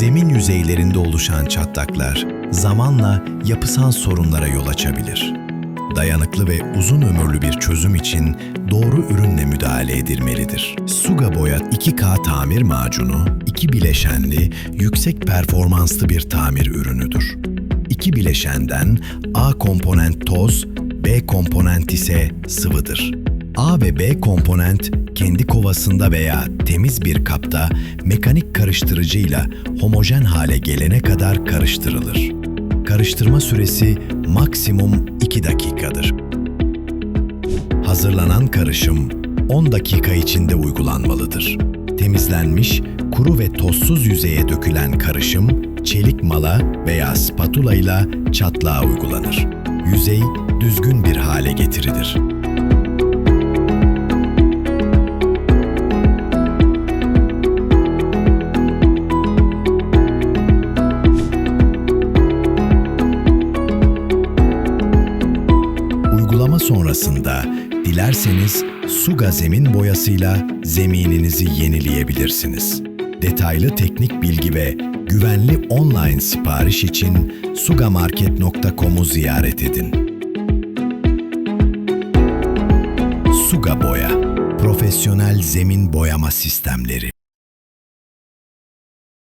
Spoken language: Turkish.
Zemin yüzeylerinde oluşan çatlaklar zamanla yapısal sorunlara yol açabilir. Dayanıklı ve uzun ömürlü bir çözüm için doğru ürünle müdahale edilmelidir. Suga Boya 2K tamir macunu, iki bileşenli, yüksek performanslı bir tamir ürünüdür. İki bileşenden A komponent toz, B komponent ise sıvıdır. A ve B komponent kendi kovasında veya temiz bir kapta mekanik karıştırıcıyla homojen hale gelene kadar karıştırılır. Karıştırma süresi maksimum 2 dakikadır. Hazırlanan karışım 10 dakika içinde uygulanmalıdır. Temizlenmiş, kuru ve tozsuz yüzeye dökülen karışım çelik mala veya spatula ile çatlağa uygulanır. Yüzey düzgün bir hale getirilir. Sonrasında dilerseniz Suga zemin boyasıyla zemininizi yenileyebilirsiniz. Detaylı teknik bilgi ve güvenli online sipariş için sugamarket.com'u ziyaret edin. Suga Boya, profesyonel zemin boyama sistemleri.